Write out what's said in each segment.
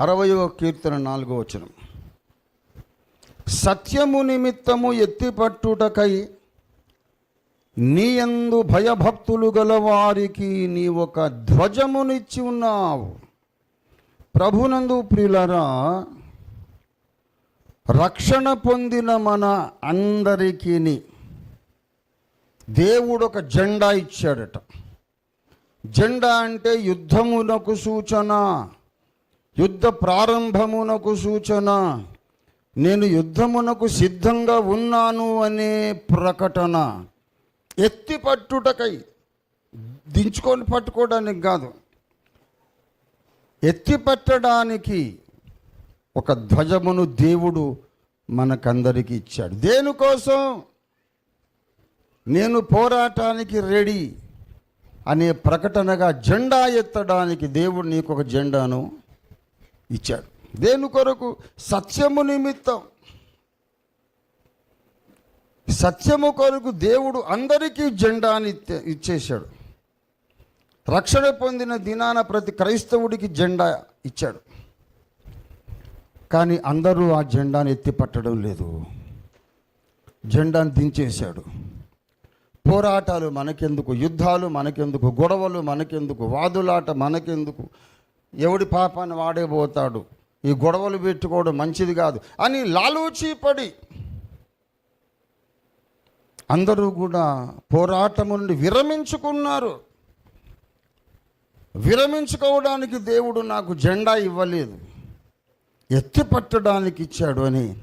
అరవయో కీర్తన నాలుగో వచనం. సత్యము నిమిత్తము ఎత్తిపట్టుటకై నీయందు భయభక్తులు గల వారికి నీ ఒక ధ్వజమునిచ్చి ఉన్నావు. ప్రభునందు ప్రియులరా రక్షణ పొందిన మన అందరికీ దేవుడు ఒక జెండా ఇచ్చాడట. జెండా అంటే యుద్ధమునకు సూచన. యుద్ధ ప్రారంభమునకు సూచన నేను యుద్ధమునకు సిద్ధంగా ఉన్నాను అనే ప్రకటన ఎత్తి పట్టుటకై దించుకొని పట్టుకోవడానికి కాదు. ఎత్తి పట్టడానికి ఒక ధ్వజమును దేవుడు మనకందరికి ఇచ్చాడు. దేనికోసం నేను పోరాటానికి రెడీ అనే ప్రకటనగా జెండా ఎత్తడానికి దేవుడు నీకు ఒక జెండాను ఇచ్చాడు. దేని కొరకు? సత్యము నిమిత్తం. సత్యము కొరకు దేవుడు అందరికీ జెండాని ఇచ్చేశాడు. రక్షణ పొందిన దినాన ప్రతి క్రైస్తవుడికి జెండా ఇచ్చాడు. కానీ అందరూ ఆ జెండాను ఎత్తి పట్టడం లేదు. జెండాను దించేశాడు. పోరాటాలు మనకెందుకు? యుద్ధాలు మనకెందుకు? గొడవలు మనకెందుకు? వాదులాట మనకెందుకు? ఎవడి పాపాన్ని వాడే పోతాడు? ఈ గొడవలు పెట్టుకోవడం మంచిది కాదు. అని లాలోచిపడి అందరూ కూడా పోరాటము నుండి విరమించుకున్నారు. విరమించుకోవడానికి దేవుడు నాకు జెండా ఇవ్వలేదు. ఎత్తిపట్టడానికి ఇచ్చాడు అని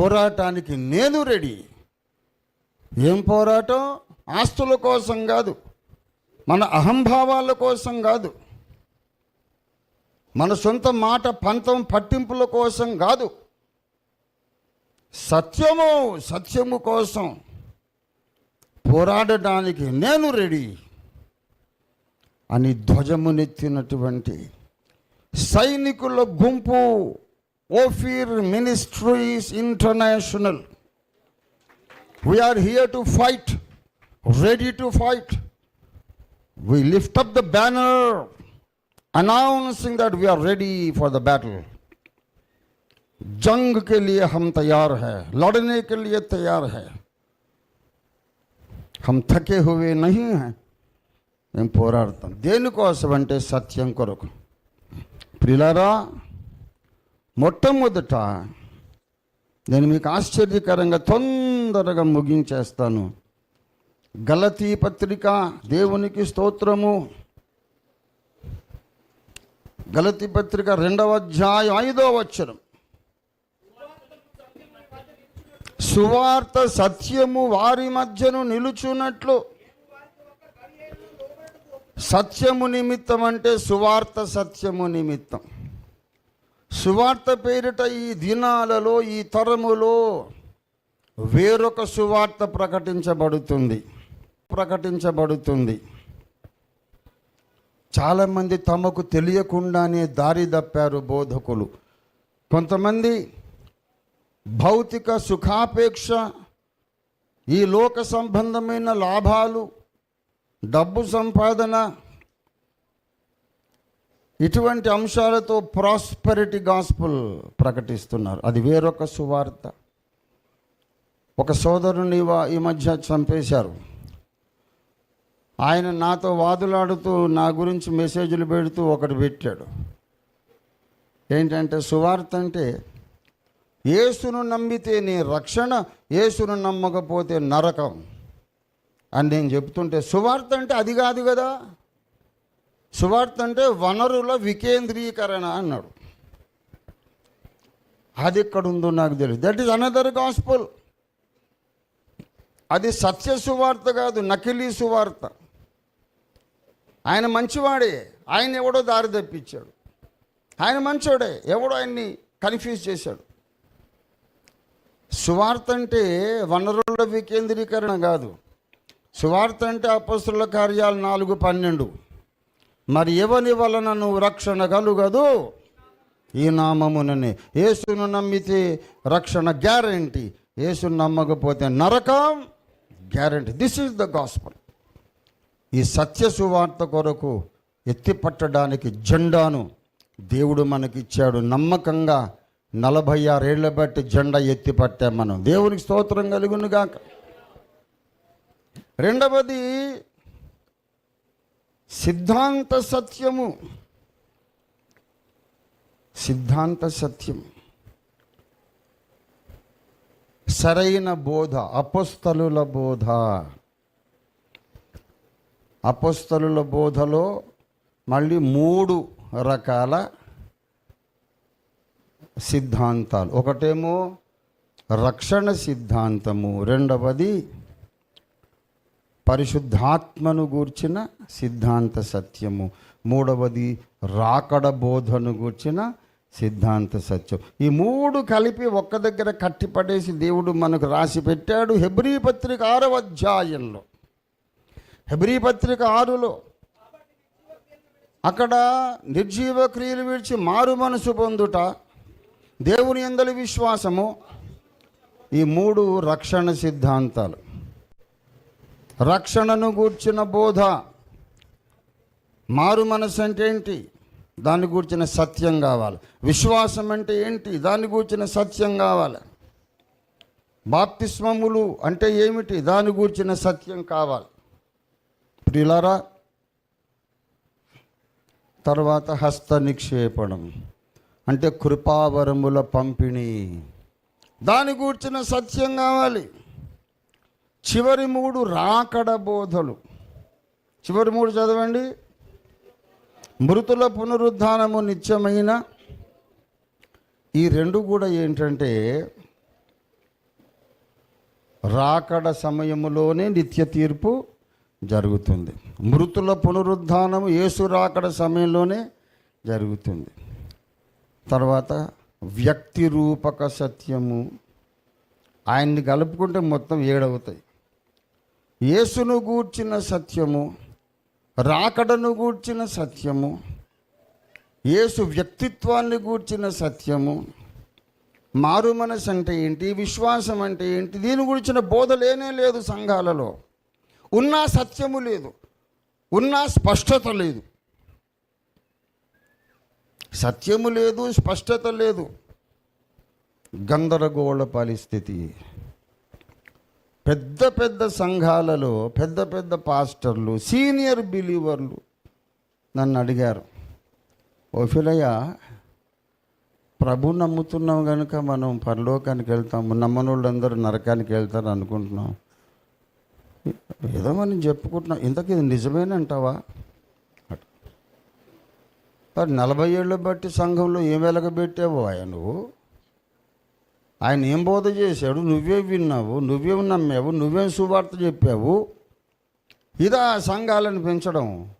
పోరాటానికి నేను రెడీ. ఏం పోరాటం? ఆస్తుల కోసం కాదు. మన అహంభావాల కోసం కాదు. మన సొంత మాట పంతం పట్టింపుల కోసం కాదు. సత్యము సత్యము కోసం పోరాడడానికి నేను రెడీ అని ధ్వజమునెత్తినటువంటి సైనికుల గుంపు Ophir ministries international. We are here to fight ready to fight we lift up the banner banner announcing that we are ready for the battle. जंग के लिए हम तैयार हैं लड़ने के लिए तैयार हैं हम थके हुए नहीं हैं మేము పోరాడతాం దేనికోసం అంటే సత్యం కొరకు ప్రిలారా మొట్టమొదట నేను మీకు ఆశ్చర్యకరంగా తొందరగా ముగించేస్తాను గలతీ పత్రిక దేవునికి స్తోత్రము గలతి పత్రిక రెండవ అధ్యాయం ఐదో వచ్చరం సువార్త సత్యము వారి మధ్యను నిలుచున్నట్లు సత్యము నిమిత్తం అంటే సువార్త సత్యము నిమిత్తం. సువార్త పేరిట ఈ దినాలలో ఈ తరములో వేరొక సువార్త ప్రకటించబడుతుంది. ప్రకటించబడుతుంది. చాలామంది తమకు తెలియకుండానే దారి తప్పారు బోధకులు. కొంతమంది భౌతిక సుఖాపేక్ష ఈ లోక సంబంధమైన లాభాలు డబ్బు సంపాదన ఇటువంటి అంశాలతో ప్రాస్పరిటీ గాస్పుల్ ప్రకటిస్తున్నారు. అది వేరొక సువార్త. ఒక సోదరుని వా- ఈ మధ్య చంపేశారు. ఆయన నాతో వాదులాడుతూ నా గురించి మెసేజ్లు పెడుతూ ఒకటి పెట్టాడు. ఏంటంటే సువార్త అంటే యేసును నమ్మితే నీ రక్షణ యేసును నమ్మకపోతే నరకం అని నేను చెప్తుంటే సువార్త అంటే అది కాదు కదా. సువార్త అంటే వనరుల వికేంద్రీకరణ అన్నాడు. అది ఎక్కడ ఉందో నాకు తెలియదు దట్ ఈస్ అనదర్ గాస్పుల్ అది సత్య సువార్త కాదు నకిలీ సువార్త. ఆయన మంచివాడే. ఆయన ఎవడో దారి తప్పించాడు. ఆయన మంచోడే. ఎవడో ఆయన్ని కన్ఫ్యూజ్ చేశాడు. సువార్త అంటే వనరుల వికేంద్రీకరణ కాదు. సువార్త అంటే అపస్తుల కార్యాలు నాలుగు పన్నెండు. మరి ఎవని వలన నువ్వు రక్షణ కలుగదు? ఈ నామముననే. యేసును నమ్మితే రక్షణ గ్యారంటీ. యేసును నమ్మకపోతే నరకం guarantee. This is the gospel ఈ సత్య సువార్త కొరకు ఎత్తిపట్టడానికి జెండాను దేవుడు మనకిచ్చాడు. నమ్మకంగా నలభై ఆరేళ్ళ బట్టి జెండా ఎత్తిపట్టాం మనం. దేవునికి స్తోత్రం కలుగునుగాక రెండవది సిద్ధాంత సత్యము. సిద్ధాంత సత్యం. సరైన బోధ అపస్తలుల బోధ. అపస్తలుల బోధలో మళ్ళీ మూడు రకాల సిద్ధాంతాలు. ఒకటేమో రక్షణ సిద్ధాంతము. రెండవది పరిశుద్ధాత్మను గూర్చిన సిద్ధాంత సత్యము. మూడవది రాకడ బోధను గూర్చిన సిద్ధాంత సత్యం. ఈ మూడు కలిపి ఒక్క దగ్గర కట్టిపడేసి దేవుడు మనకు రాసి పెట్టాడు హెబ్రీ పత్రిక ఆరవ అధ్యాయంలో. హెబ్రీ పత్రిక ఆరులో అక్కడ నిర్జీవ క్రియలు విడిచి మారు మనసు పొందుట దేవుని ఎందలి విశ్వాసము ఈ మూడు రక్షణ సిద్ధాంతాలు. రక్షణను గూర్చిన బోధ మారు మనసు అంటే ఏంటి? దాన్ని గూర్చిన సత్యం కావాలి. విశ్వాసం అంటే ఏంటి? దాన్ని గూర్చిన సత్యం కావాలి. బాప్తిస్మములు అంటే ఏమిటి? దాని గూర్చిన సత్యం కావాలి. ప్రియులారా తర్వాత హస్త నిక్షేపణం అంటే కృపావరముల పంపిణీ. దాని గూర్చిన సత్యం కావాలి. చివరి మూడు రాకడ బోధలు. చివరి మూడు చదవండి. మృతుల పునరుద్ధానము నిత్యమైన. ఈ రెండు కూడా ఏంటంటే రాకడ సమయములోనే నిత్య తీర్పు జరుగుతుంది. మృతుల పునరుద్ధానం యేసు రాకడ సమయంలోనే జరుగుతుంది. తర్వాత వ్యక్తి రూపక సత్యము. ఆయన్ని కలుపుకుంటే మొత్తం ఏడవుతాయి. యేసును గూర్చిన సత్యము రాకడను గూర్చిన సత్యము యేసు వ్యక్తిత్వాన్ని గూర్చిన సత్యము. మారు మనసు అంటే ఏంటి? విశ్వాసం అంటే ఏంటి? దీని గురించిన బోధ లేనే లేదు సంఘాలలో. ఉన్నా సత్యము లేదు ఉన్నా స్పష్టత లేదు. సత్యము లేదు స్పష్టత లేదు. గందరగోళ పరిస్థితి. పెద్ద పెద్ద సంఘాలలో పెద్ద పెద్ద పాస్టర్లు సీనియర్ బిలీవర్లు నన్ను అడిగారు ఓఫిలయ్య ప్రభు నమ్ముతున్నాం కనుక మనం పరలోకానికి వెళ్తాము నమ్మని వాళ్ళందరూ నరకానికి వెళ్తారు అనుకుంటున్నాం ఏదో మనం చెప్పుకుంటున్నాం. ఇంతకీ ఇది నిజమేనంటావా? మరి నలభై ఏళ్ళు బట్టి సంఘంలో ఏం వెలగబెట్టావు ఆయన నువ్వు? ఆయన ఏం బోధ చేశాడు? నువ్వే విన్నావు నువ్వేం నమ్మావు నువ్వేం సువార్త చెప్పావు? ఇదా సంఘాలను పెంచడం.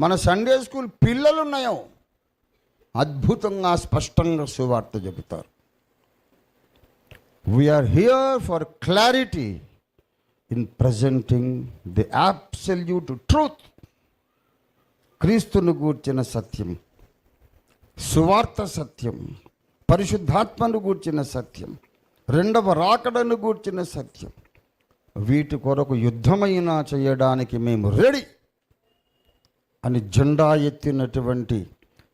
మన సండే స్కూల్ పిల్లలు ఉన్నాయో అద్భుతంగా స్పష్టంగా సువార్త చెబుతారు. We are here for clarity in presenting the absolute truth క్రీస్తును గూర్చిన సత్యం సువార్త సత్యం పరిశుద్ధాత్మను గూర్చిన సత్యం రెండవ రాకడను గూర్చిన సత్యం. వీటి కొరకు యుద్ధమైనా చేయడానికి మేము రెడీ అని జెండా ఎత్తినటువంటి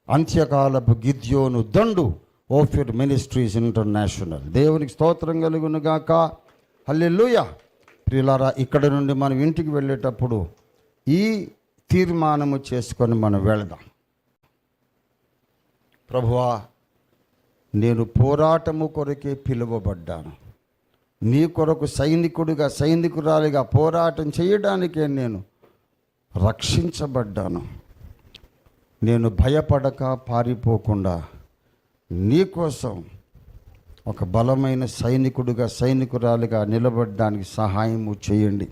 అంత్యకాలపు గిద్యోను దండు ఓఫ్యూర్ మినిస్ట్రీస్ ఇంటర్నేషనల్. దేవునికి స్తోత్రం కలుగునుగాక హల్లెలూయా. ప్రియులారా ఇక్కడ నుండి మనం ఇంటికి వెళ్ళేటప్పుడు ఈ తీర్మానము చేసుకొని మనం వెళదాం. ప్రభువా నేను పోరాటము కొరకే పిలువబడ్డాను. నీ కొరకు సైనికుడిగా సైనికురాలిగా పోరాటం చేయడానికే నేను రక్షించబడ్డాను. నేను భయపడక పారిపోకుండా నీకోసం ఒక బలమైన సైనికుడుగా సైనికురాలిగా నిలబడడానికి సహాయము చేయండి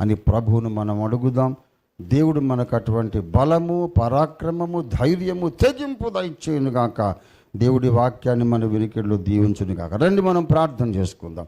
అని ప్రభువును మనం అడుగుదాం. దేవుడు మనకు అటువంటి బలము పరాక్రమము ధైర్యము త్యజింపు దయచేయును కాక దేవుడి వాక్యాన్ని మన వినికిడిలో దీవించును కాక రండి మనం ప్రార్థన చేసుకుందాం.